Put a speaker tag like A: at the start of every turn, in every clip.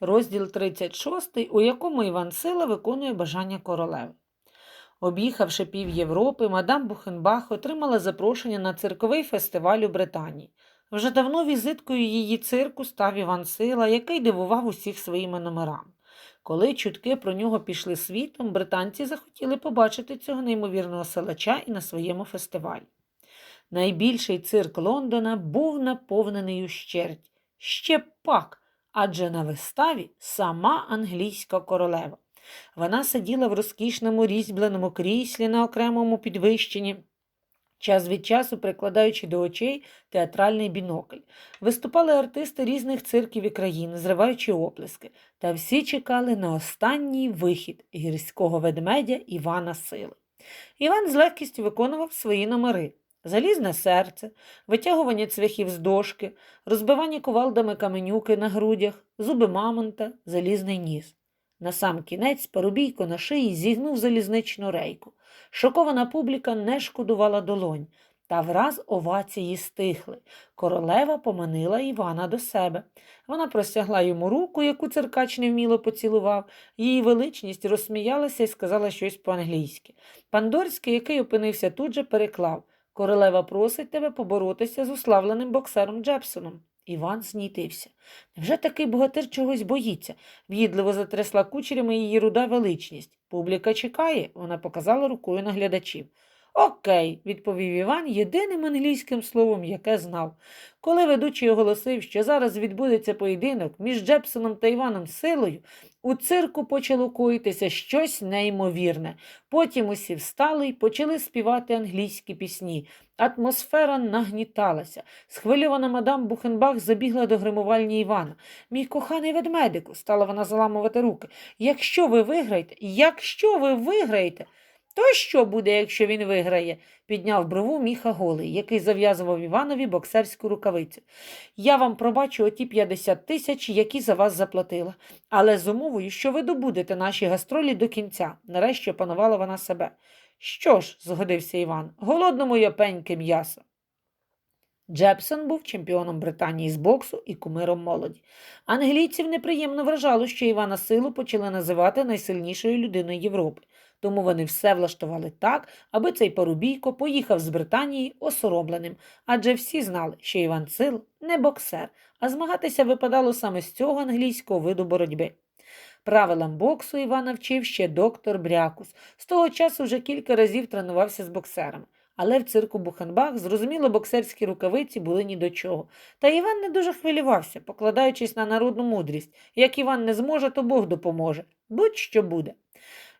A: розділ 36, у якому Іван Сила виконує бажання королеви. Об'їхавши пів Європи, мадам Бухенбах отримала запрошення на цирковий фестиваль у Британії. Вже давно візиткою її цирку став Іван Сила, який дивував усіх своїми номерами. Коли чутки про нього пішли світом, британці захотіли побачити цього неймовірного силача і на своєму фестивалі. Найбільший цирк Лондона був наповнений ущерть. Ще пак, адже на виставі сама англійська королева. Вона сиділа в розкішному різьбленому кріслі на окремому підвищенні, час від часу прикладаючи до очей театральний бінокль. Виступали артисти різних цирків і країн, зриваючи оплески, та всі чекали на останній вихід гірського ведмедя Івана Сили. Іван з легкістю виконував свої номери. Залізне серце, витягування цвяхів з дошки, розбивання кувалдами каменюки на грудях, зуби мамонта, залізний ніс. На сам кінець парубійко на шиї зігнув залізничну рейку. Шокована публіка не шкодувала долонь, та враз овації стихли. Королева поманила Івана до себе. Вона простягла йому руку, яку циркач невміло поцілував. Її величність розсміялася і сказала щось по-англійськи. Пандорський, який опинився тут же, переклав Королева просить тебе поборотися з уславленим боксером Джепсоном. Іван знітився. Невже такий богатир чогось боїться? В'їдливо затрясла кучерями її руда величність. Публіка чекає, вона показала рукою на глядачів. Окей, відповів Іван єдиним англійським словом, яке знав. Коли ведучий оголосив, що зараз відбудеться поєдинок між Джепсоном та Іваном Силою, у цирку почало коїтися щось неймовірне. Потім усі встали й почали співати англійські пісні. Атмосфера нагніталася. Схвильована мадам Бухенбах забігла до гримувальні Івана. Мій коханий ведмедику, стала вона заламувати руки. Якщо ви виграєте, якщо ви виграєте, то що буде, якщо він виграє? підняв брову міха голий, який зав'язував Іванові боксерську рукавицю. Я вам пробачу оті 50 тисяч, які за вас заплатила, але з умовою, що ви добудете наші гастролі до кінця, нарешті опанувала вона себе. Що ж, згодився Іван, голодному я пеньке м'ясо. Джепсон був чемпіоном Британії з боксу і кумиром молоді. Англійців неприємно вражало, що Івана Силу почали називати найсильнішою людиною Європи. Тому вони все влаштували так, аби цей парубійко поїхав з Британії осоробленим, адже всі знали, що Іван Сил не боксер, а змагатися випадало саме з цього англійського виду боротьби. Правилам боксу Івана вчив ще доктор Брякус. З того часу вже кілька разів тренувався з боксерами. Але в цирку Бухенбах, зрозуміло, боксерські рукавиці були ні до чого. Та Іван не дуже хвилювався, покладаючись на народну мудрість. Як Іван не зможе, то Бог допоможе. Будь-що буде.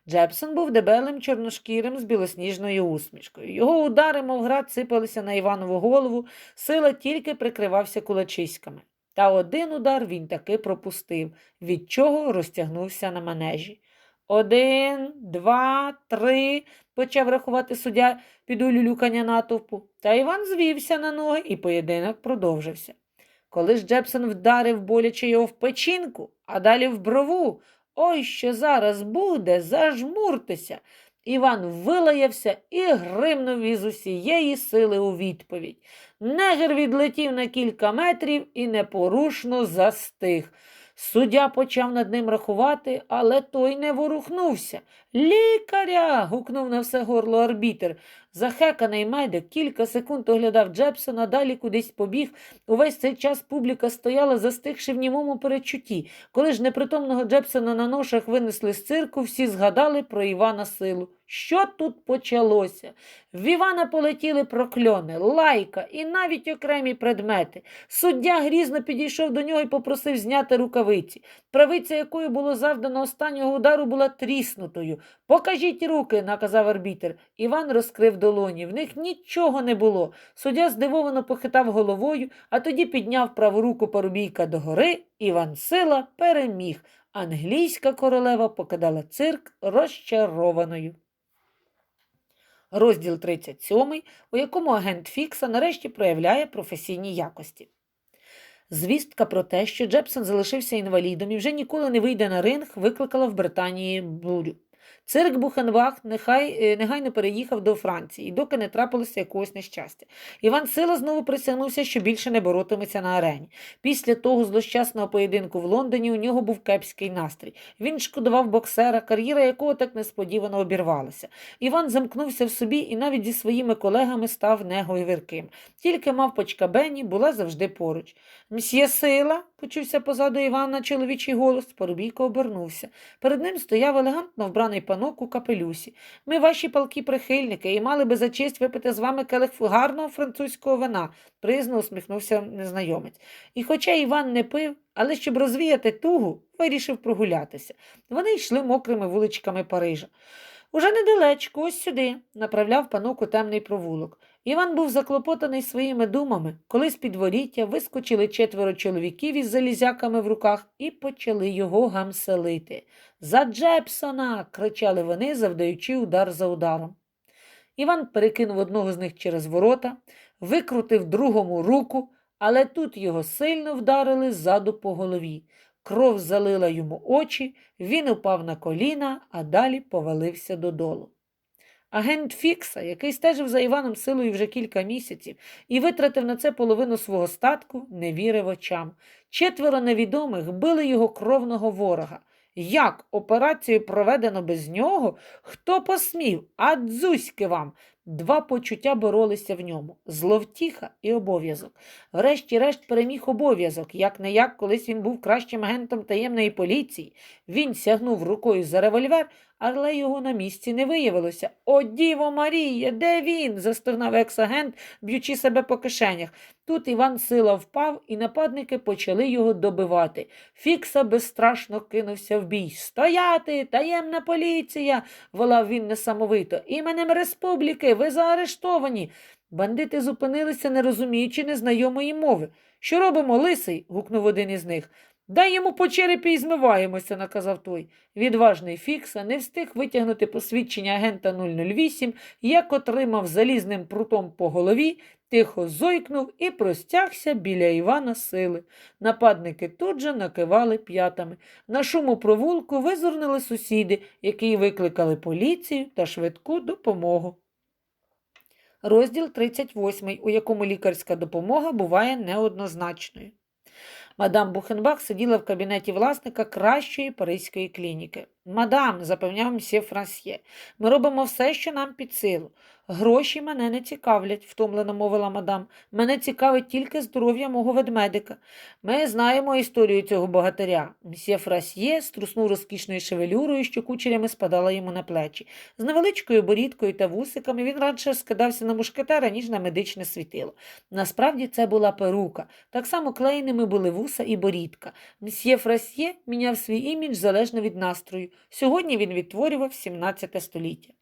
A: Джепсон був дебелим чорношкірим з білосніжною усмішкою. Його удари, мов град, сипалися на Іванову голову, сила тільки прикривався кулачиськами. Та один удар він таки пропустив, від чого розтягнувся на манежі. Один, два, три, почав рахувати суддя під улюлюкання натовпу. Та Іван звівся на ноги, і поєдинок продовжився. Коли ж Джепсон вдарив боляче його в печінку, а далі в брову, ой, що зараз буде, зажмуртеся. Іван вилаявся і гримнув із усієї сили у відповідь. Негр відлетів на кілька метрів і непорушно застиг. Суддя почав над ним рахувати, але той не ворухнувся. Лікаря. гукнув на все горло арбітер. Захеканий медик кілька секунд оглядав Джепсона, далі кудись побіг. Увесь цей час публіка стояла, застигши в німому передчутті. Коли ж непритомного Джепсона на ношах винесли з цирку, всі згадали про Івана Силу. Що тут почалося? В Івана полетіли прокльони, лайка і навіть окремі предмети. Суддя грізно підійшов до нього і попросив зняти рукавиці. Правиця, якою було завдано останнього удару, була тріснутою. Покажіть руки, наказав арбітер. Іван розкрив долоні. В них нічого не було. Суддя здивовано похитав головою, а тоді підняв праву руку парубійка догори. Іван Сила переміг. Англійська королева покидала цирк розчарованою. Розділ 37, у якому агент Фікса нарешті проявляє професійні якості. Звістка про те, що Джепсон залишився інвалідом і вже ніколи не вийде на ринг, викликала в Британії бурю. Цирк Бухенбах нехай, е, негайно переїхав до Франції, доки не трапилося якогось нещастя. Іван Сила знову присягнувся, що більше не боротиметься на арені. Після того злощасного поєдинку в Лондоні у нього був кепський настрій. Він шкодував боксера, кар'єра якого так несподівано обірвалася. Іван замкнувся в собі і навіть зі своїми колегами став неговірким. Тільки мавпочка Бенні була завжди поруч. Мсьє сила, почувся позаду Івана чоловічий голос. Парубійко обернувся. Перед ним стояв елегантно вбраний панок у капелюсі. Ми ваші палкі прихильники і мали би за честь випити з вами келих гарного французького вина, призно усміхнувся незнайомець. І хоча Іван не пив, але щоб розвіяти тугу, вирішив прогулятися. Вони йшли мокрими вуличками Парижа. Уже недалечко, ось сюди, направляв панок у темний провулок. Іван був заклопотаний своїми думами, коли з підворіття вискочили четверо чоловіків із залізяками в руках і почали його гамселити. За Джепсона. кричали вони, завдаючи удар за ударом. Іван перекинув одного з них через ворота, викрутив другому руку, але тут його сильно вдарили ззаду по голові. Кров залила йому очі, він упав на коліна, а далі повалився додолу. Агент Фікса, який стежив за Іваном силою вже кілька місяців і витратив на це половину свого статку, не вірив очам. Четверо невідомих били його кровного ворога. Як операцію проведено без нього? Хто посмів? А дзуськи вам! Два почуття боролися в ньому зловтіха і обов'язок. Врешті-решт переміг обов'язок, як не як колись він був кращим агентом таємної поліції. Він сягнув рукою за револьвер, але його на місці не виявилося. О, Діво Марія, де він? застогнав екс-агент, б'ючи себе по кишенях. Тут Іван сила впав, і нападники почали його добивати. Фікса безстрашно кинувся в бій. Стояти, таємна поліція, волав він несамовито. Іменем республіки, ви заарештовані. Бандити зупинилися, не розуміючи незнайомої мови. Що робимо, лисий? гукнув один із них. Дай йому по черепі і змиваємося, наказав той. Відважний Фікса не встиг витягнути посвідчення агента 008, як отримав залізним прутом по голові, тихо зойкнув і простягся біля Івана сили. Нападники тут же накивали п'ятами. На шуму провулку визирнули сусіди, які викликали поліцію та швидку допомогу. Розділ 38, у якому лікарська допомога буває неоднозначною. Мадам Бухенбах сиділа в кабінеті власника кращої паризької клініки. Мадам, запевняв мсьє Франсьє, ми робимо все, що нам під силу. Гроші мене не цікавлять, втомлено мовила мадам. Мене цікавить тільки здоров'я мого ведмедика. Ми знаємо історію цього богатиря. Мсьє Фрасьє струснув розкішною шевелюрою, що кучерями спадала йому на плечі. З невеличкою борідкою та вусиками він радше скидався на мушкетера, ніж на медичне світило. Насправді це була перука. Так само клеєними були вуса і борідка. Мсьє Фрасьє міняв свій імідж залежно від настрою. Сьогодні він відтворював 17 століття.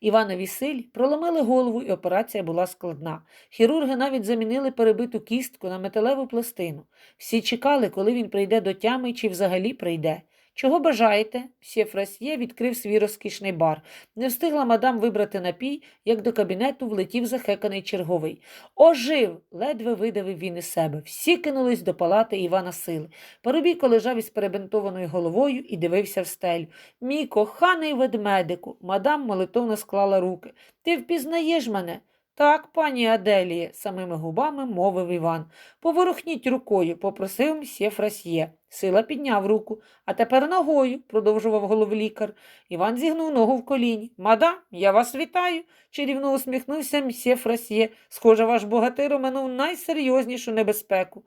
A: Іванові силі проломили голову, і операція була складна. Хірурги навіть замінили перебиту кістку на металеву пластину. Всі чекали, коли він прийде до тями чи взагалі прийде. Чого бажаєте? Сє Фрасьє відкрив свій розкішний бар. Не встигла мадам вибрати напій, як до кабінету влетів захеканий черговий. Ожив! ледве видавив він із себе. Всі кинулись до палати Івана Сили. Парубійко лежав із перебинтованою головою і дивився в стелю. Мій коханий ведмедику, мадам молитовно склала руки. Ти впізнаєш мене? Так, пані Аделіє, самими губами мовив Іван. Поворухніть рукою, попросив мсьє Фрасьє. Сила підняв руку. А тепер ногою, продовжував головлікар. Іван зігнув ногу в коліні. Мадам, я вас вітаю, чарівно усміхнувся мсьє Фрасьє. Схоже, ваш богатир оминув найсерйознішу небезпеку.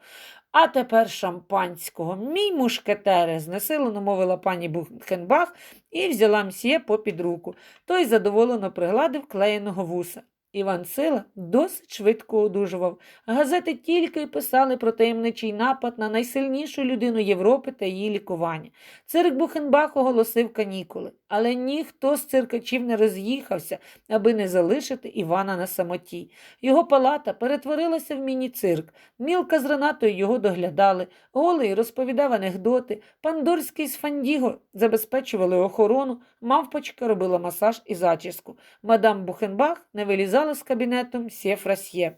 A: А тепер шампанського. Мій мушкетере, знесилено мовила пані Бухенбах і взяла мсьє попід руку. Той задоволено пригладив клеєного вуса. Іван Сила досить швидко одужував. Газети тільки й писали про таємничий напад на найсильнішу людину Європи та її лікування. Цирк Бухенбах оголосив канікули, але ніхто з циркачів не роз'їхався, аби не залишити Івана на самоті. Його палата перетворилася в міні-цирк. Мілка з Ренатою його доглядали, голий розповідав анекдоти, Пандорський з Фандіго забезпечували охорону, мавпочка робила масаж і зачіску. Мадам Бухенбах не вилізала з кабінету мсьє Фрасьє.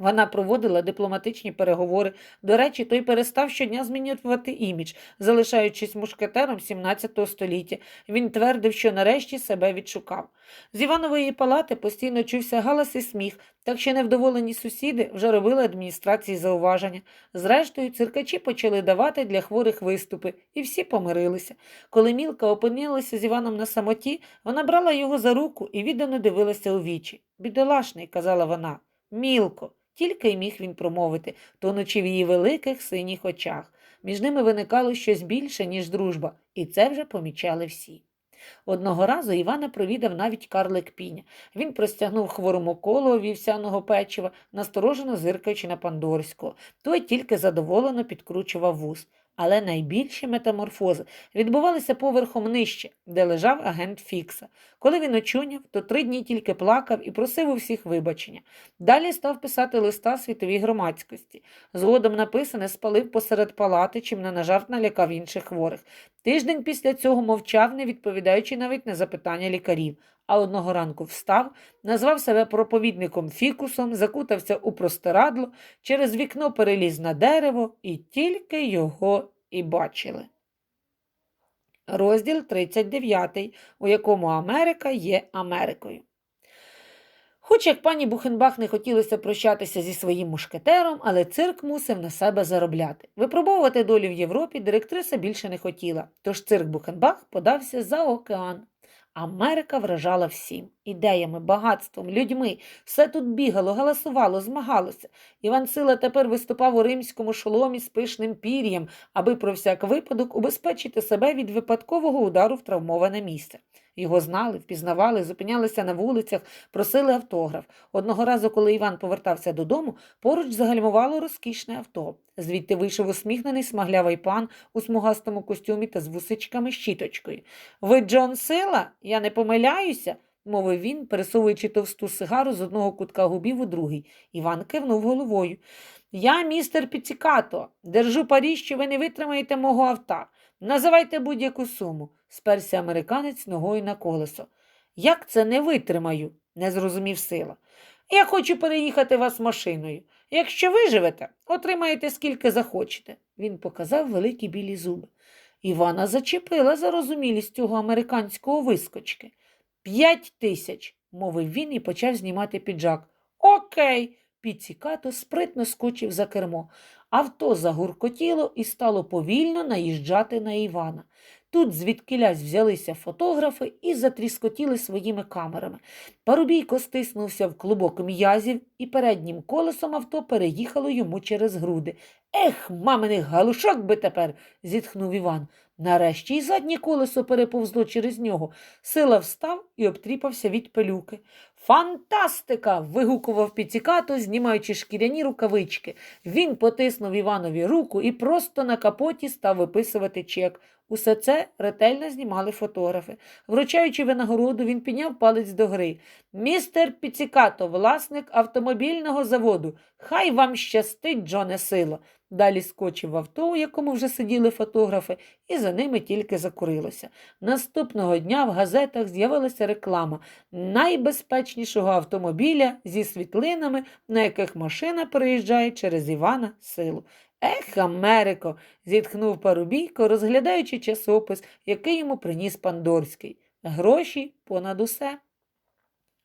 A: Вона проводила дипломатичні переговори. До речі, той перестав щодня змінювати імідж, залишаючись мушкетером 17 століття. Він твердив, що нарешті себе відшукав. З Іванової палати постійно чувся галас і сміх, так що невдоволені сусіди вже робили адміністрації зауваження. Зрештою, циркачі почали давати для хворих виступи, і всі помирилися. Коли Мілка опинилася з Іваном на самоті, вона брала його за руку і віддано дивилася у вічі. Бідолашний, казала вона, Мілко. Тільки й міг він промовити, тонучи в її великих синіх очах. Між ними виникало щось більше, ніж дружба, і це вже помічали всі. Одного разу Івана провідав навіть карлик піня. Він простягнув хворому коло вівсяного печива, насторожено зиркаючи на Пандорського. Той тільки задоволено підкручував вуз. Але найбільші метаморфози відбувалися поверхом нижче, де лежав агент Фікса. Коли він очуняв, то три дні тільки плакав і просив у всіх вибачення. Далі став писати листа світовій громадськості. Згодом написане спалив посеред палати, чим не на жарт налякав інших хворих. Тиждень після цього мовчав, не відповідаючи навіть на запитання лікарів. А одного ранку встав, назвав себе проповідником фікусом, закутався у простирадло, через вікно переліз на дерево і тільки його і бачили. Розділ 39, у якому Америка є Америкою. Хоч як пані Бухенбах не хотілося прощатися зі своїм мушкетером, але цирк мусив на себе заробляти. Випробовувати долю в Європі директриса більше не хотіла, тож цирк Бухенбах подався за океан. Америка вражала всім ідеями, багатством, людьми. Все тут бігало, галасувало, змагалося. Іван Сила тепер виступав у римському шоломі з пишним пір'ям, аби про всяк випадок убезпечити себе від випадкового удару в травмоване місце. Його знали, впізнавали, зупинялися на вулицях, просили автограф. Одного разу, коли Іван повертався додому, поруч загальмувало розкішне авто. Звідти вийшов усміхнений смаглявий пан у смугастому костюмі та з вусичками щіточкою. Ви Джон Сила? Я не помиляюся? Мовив він, пересовуючи товсту сигару з одного кутка губів у другий. Іван кивнув головою. Я містер Піцікато. Держу парі, що ви не витримаєте мого авто. Називайте будь-яку суму, сперся американець ногою на колесо. Як це не витримаю? не зрозумів сила. Я хочу переїхати вас машиною. Якщо виживете, отримаєте скільки захочете. Він показав великі білі зуби. Івана зачепила зарозумілість цього американського вискочки. П'ять тисяч, мовив він і почав знімати піджак. Окей. Піцікато спритно скочив за кермо. Авто загуркотіло і стало повільно наїжджати на Івана. Тут звідкилясь взялися фотографи і затріскотіли своїми камерами. Парубійко стиснувся в клубок м'язів, і переднім колесом авто переїхало йому через груди. Ех, маминих галушок би тепер, зітхнув Іван. Нарешті й заднє колесо переповзло через нього. Сила встав і обтріпався від пилюки. Фантастика! вигукував Піцікато, знімаючи шкіряні рукавички. Він потиснув Іванові руку і просто на капоті став виписувати чек. Усе це ретельно знімали фотографи. Вручаючи винагороду, він підняв палець до гри. Містер Піцікато, власник автомобільного заводу. Хай вам щастить, Джоне Сило. Далі скочив в авто, у якому вже сиділи фотографи, і за ними тільки закурилося. Наступного дня в газетах з'явилася реклама найбезпечнішого автомобіля зі світлинами, на яких машина переїжджає через Івана Силу. Ех, Америко, зітхнув Парубійко, розглядаючи часопис, який йому приніс Пандорський. Гроші понад усе.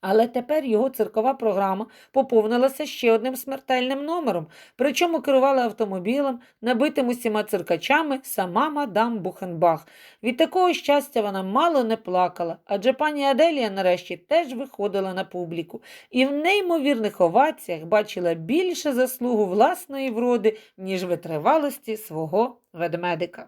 A: Але тепер його циркова програма поповнилася ще одним смертельним номером, причому керувала автомобілем, набитим усіма циркачами сама мадам Бухенбах. Від такого щастя вона мало не плакала, адже пані Аделія нарешті теж виходила на публіку і в неймовірних оваціях бачила більше заслугу власної вроди, ніж витривалості свого ведмедика.